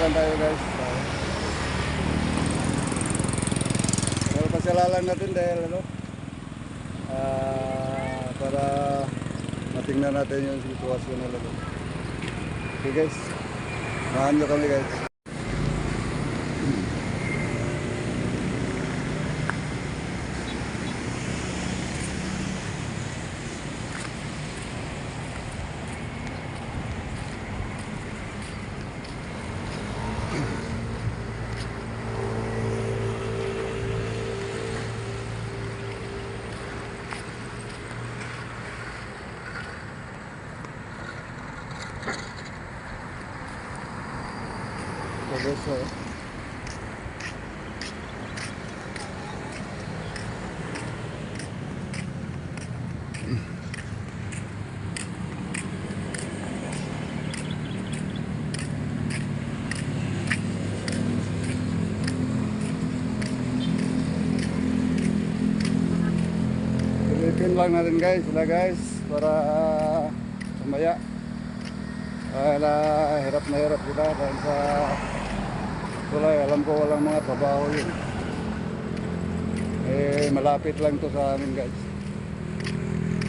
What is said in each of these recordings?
Lang guys. Pero pasalalan natin dahil ano, ah, para matingnan natin yung sitwasyon nila. Okay guys, mahan nyo kami guys. Guys, oh. Silipin lang natin guys, sila guys, para ah, sumaya. Dahil ah, hirap na hirap sila dahil sa tulay, alam ko walang mga trabaho yun. Eh, malapit lang to sa amin guys.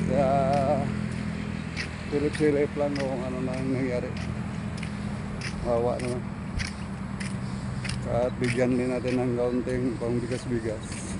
Kaya, silip-silip lang kung ano na ang nangyari. Mawa naman. At bigyan din natin ng kaunting pang bigas-bigas.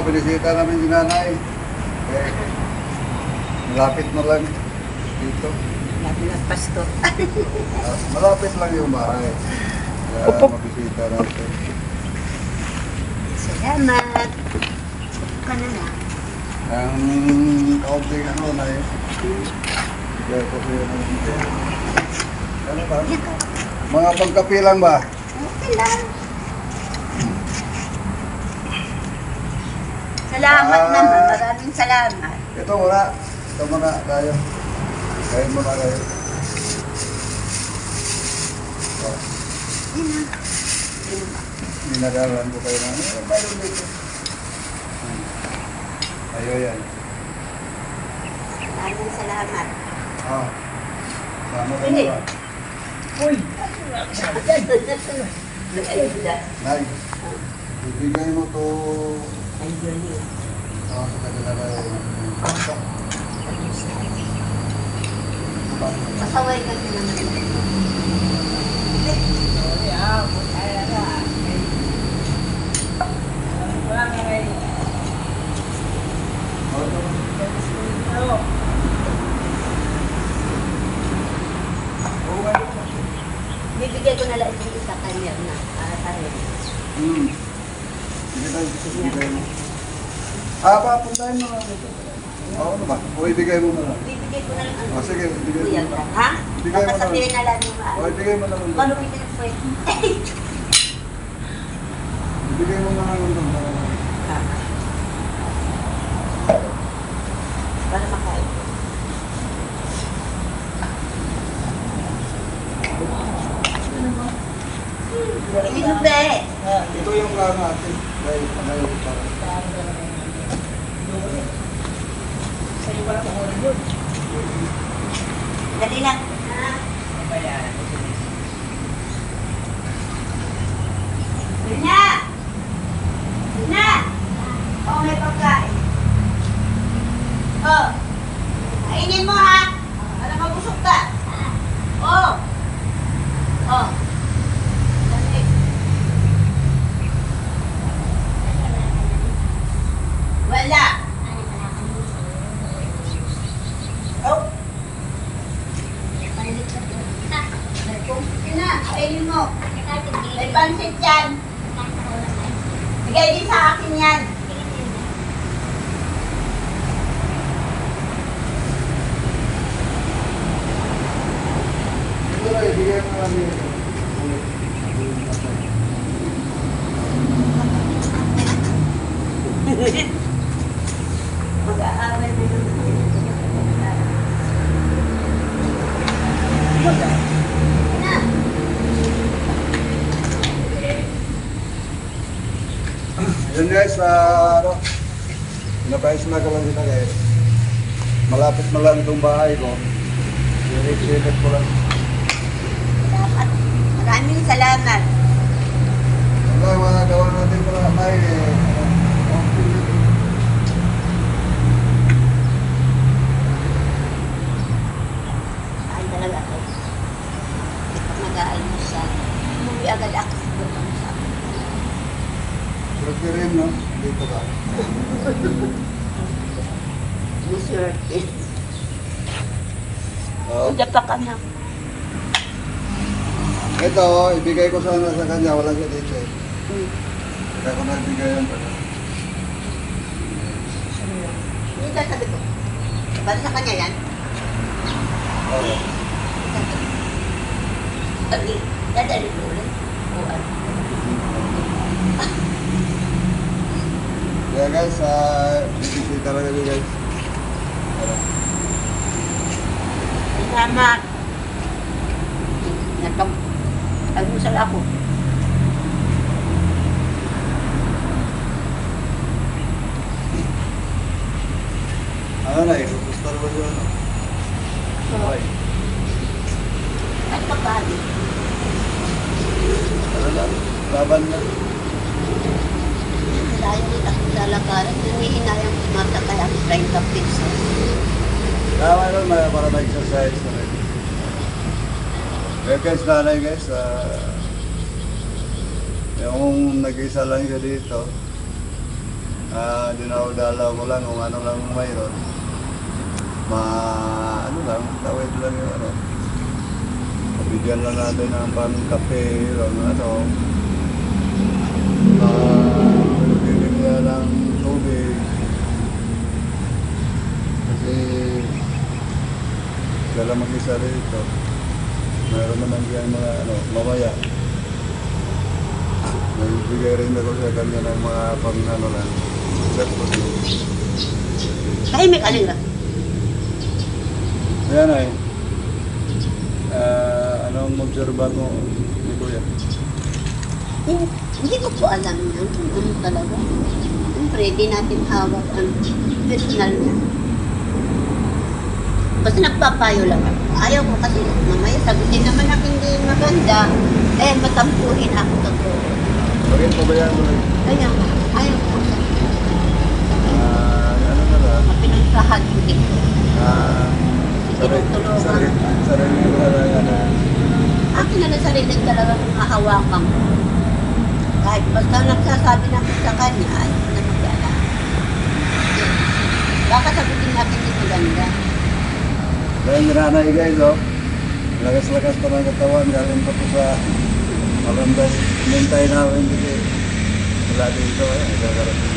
So, binisita namin si nanay. Eh, malapit na lang dito. Lagi ng pasto. Ah, malapit lang yung bahay. Kaya Opo. mabisita natin. Salamat. Ano na? Ang kaunting ano na yun. Kaya ko siya ng Ano ba? Mga pangkapi lang ba? Okay lang. Salamat Ah. naman. Maraming salamat. Ito muna. Ito muna tayo. Kain muna tayo. Oh, Yun na. Dinadalan ko kayo na. Yun dito? Hmm. Ayaw yan. Maraming salamat. Ah. Sama ka Hindi. na? Uy! Nag-ayuda. Nay, ibigay mo to Ay, yun ah, sa kanila na Pasaway ka din naman. Bibigay ko na lang yung isa kanya na para sa. Hmm. Sige tayo, ibigay mo. Ah, papuntahin mo lang dito. Oo ano ba? O ibigay mo na lang. Bibigay ko na lang ang O sige, ibigay mo Kuya na ka. lang. Ha? Bigay mo na lang. na lang yung O maano. ibigay mo na lang. Paano kita ng pwede? Ibigay mo na lang doon. Para makain. Inom ba eh? Ito yung plano natin. Dali lang. kainin mo. May pansit yan. Bigay din sa akin yan. Mag-aaway na yun. Mag-aaway. Yun guys, ah, ano, napayos na ko lang kita guys. Malapit na lang itong bahay ko. Silip-silip ko lang. Maraming salamat. Oh. Pa. Ito, ibigay ko sana sa kanya. Wala siya dito eh. Hmm. Kaya ko nagbigay yan. Hindi ka sabi ko. Para sa kanya yan. Oo. Sabi, dadali ko ulit. O ano. Kaya guys, ah, bibigay talaga niyo guys. Salamat. Nagpag... Nagmusal ako. Ano na, isusustar ba siya ano? Okay. At pagkali. Ano lang? Laban na. Dahil hindi ako lalakaran, hinihinayang kumasa kaya ako 30 pesos. Tama lang na para ma-exercise na rin. Guys, nanay guys, ah, yung nag-isa lang siya dito, ah, dinawdalaw ko lang kung ano lang mayroon. Ma, ano lang, tawid lang yung ano. Pabigyan lang natin ng pang-kape, yung ano. Ah, bibigyan niya ng tubig. Kasi dala mag-isa rito. Mayroon naman diyan mga ano, mamaya. Nagbigay rin ako sa kanya ng mga pang ano lang. Cellphone. Tahimik alin ka? Ayan ay. Ah, anong obserba mo ni Kuya? Hindi, hindi ko po alam yan kung ano talaga. Siyempre, di natin hawak ang personal na. Basta nagpapayo lang ako. Ayaw ko kasi mamaya sagutin naman ako hindi maganda. Eh, matampuhin ako totoo. Bakit pa ba yan mo lang? Kaya nga, ayaw ko sa Ah, ano na lang? mapinagsahan ko dito. Ah, sarili, sarili, sarili ko na lang ano. Akin na lang sarili talagang mahawakan ko. Kahit basta nagsasabi na ako sa kanya, ayaw ko na mag-ala. Baka sagutin natin hindi maganda. Kaya yung nanay guys, oh. Lagas-lagas pa ng katawan, galing pa po sa Malandas. Nintay namin kasi wala dito, eh. Nagkakarating.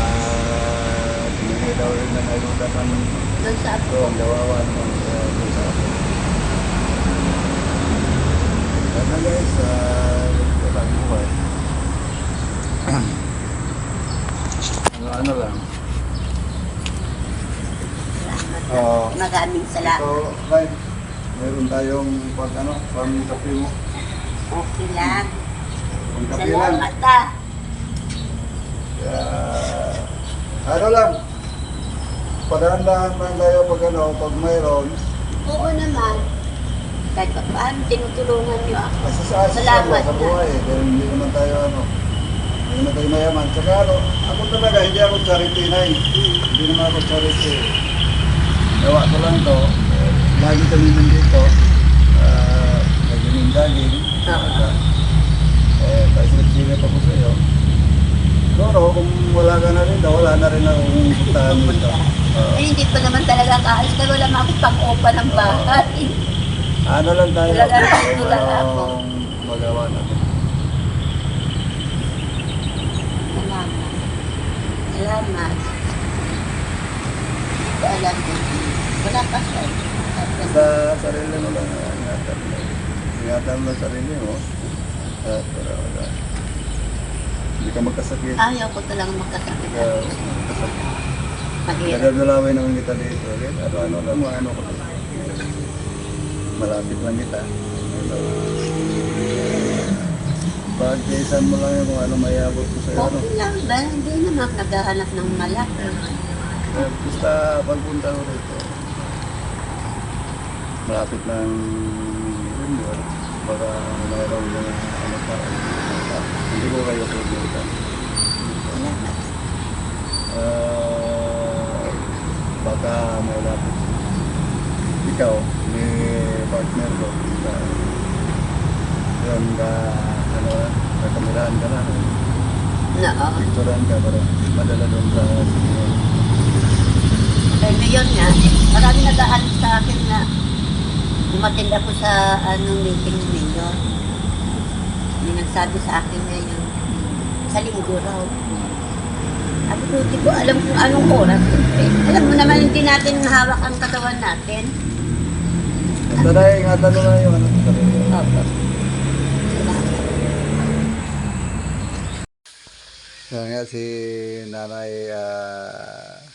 Ah, binigay daw rin ng ayuda ng Doon sa ito, ang gawawa naman sa doon sa akin. Kaya guys, ah, lang buhay. ano, ano lang. Oo. Maraming salamat. So, Ryan, meron tayong pag ano, pang kape mo. Okay lang. Pang kape lang. Salamat ah. Kaya, ano lang, padahan-dahan lang tayo pag ano, pag mayroon. Oo naman. Kahit pa paano tinutulungan niyo ako. Kasi sa Salamat sa na. buhay, eh, pero hindi naman tayo ano, hindi naman tayo mayaman. Tsaka ano, ako talaga, hindi ako charity na eh. Hindi naman ako charity. Gawa ko lang to, eh, lagi kami nandito, uh, nagmimindaging. Oo. Eh, kahit nagsili pa ko sa iyo. Siguro, kung wala ka na rin daw, wala na rin akong puntahan dito. Eh, hindi pa naman talaga kaalis kasi wala mga pang-opa ng bahay. ano lang tayo, Talaga, kung wala ako. magawa natin. Salamat. Hindi alam kung wala pa siya. Basta sarili mo lang, ah, ingatan mo. Ingatan mo ang sarili mo. At wala, wala. Hindi ka magkasakit. Ayaw ko talaga magkasakit. Hindi ka magkasakit. Nadadalawin naman kita dito. Kahit ano-ano lang, mga ano ko. Malapit lang kita. Ano. Pag-isan mo lang yung kung ano may abot ko sa'yo. Ano. Okay lang ba? Hindi naman naghahanap ng malaki. Eh, Basta pagpunta ko rito. Malapit yun yun. Baka mayroon na ano pa. Hindi ko kayo. Salamat. Ah, baka may lapit. Ikaw, may partner ko. Ka, yun ka, ano, kakamilaan ka na. Oo. Picturean ka para madala doon sa Eh, ngayon nga, marami nag-aalis sa akin na umattend ako sa anong meeting ninyo. May nagsabi sa akin ngayon, sa linggo raw. Sabi ko, hindi ko alam kung anong oras. Eh, alam mo naman, hindi natin hawak ang katawan natin. Basta na, mo na yung ano. Opo. Yan nga si nanay uh,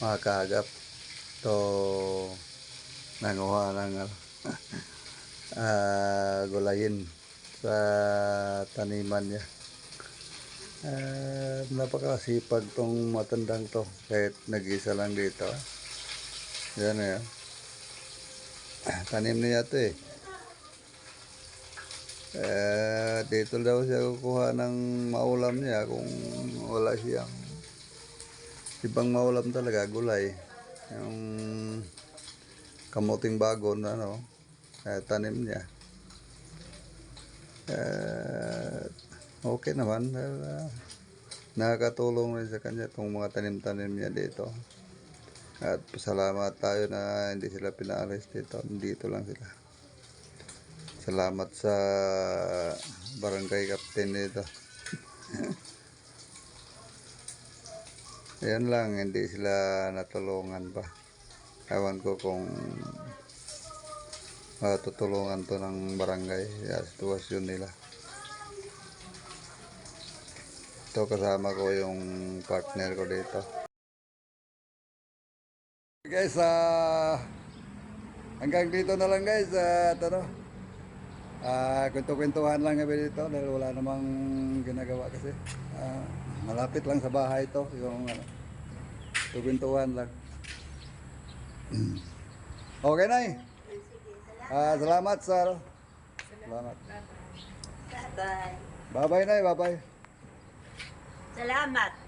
makakagap to nanguha ng ano, ah, gulayin sa taniman niya. Uh, napakasipag tong matandang to kahit nag-isa lang dito. Yan na yan. Tanim niya to eh. Eh, dito daw siya kukuha ng maulam niya kung wala siyang ibang maulam talaga, gulay. Yung kamuting bagon, ano, eh, tanim niya. Eh, okay naman. Eh, nakakatulong rin sa kanya itong mga tanim-tanim niya dito. At pasalamat tayo na hindi sila pinaalis dito. Dito lang sila. Salamat sa barangay captain nito. Yan lang, hindi sila natulungan pa. Ewan ko kung matutulungan to ng barangay sa sitwasyon nila. Ito kasama ko yung partner ko dito. Guys, ah hanggang dito na lang guys. ano, Ah, kwento-kwentuhan lang kami dito dahil wala namang ginagawa kasi. Ah, malapit lang sa bahay ito, yung ano, kwentuhan lang. okay na eh. Ah, salamat sir. Salamat. Bye-bye. Bye-bye na bye-bye. Salamat.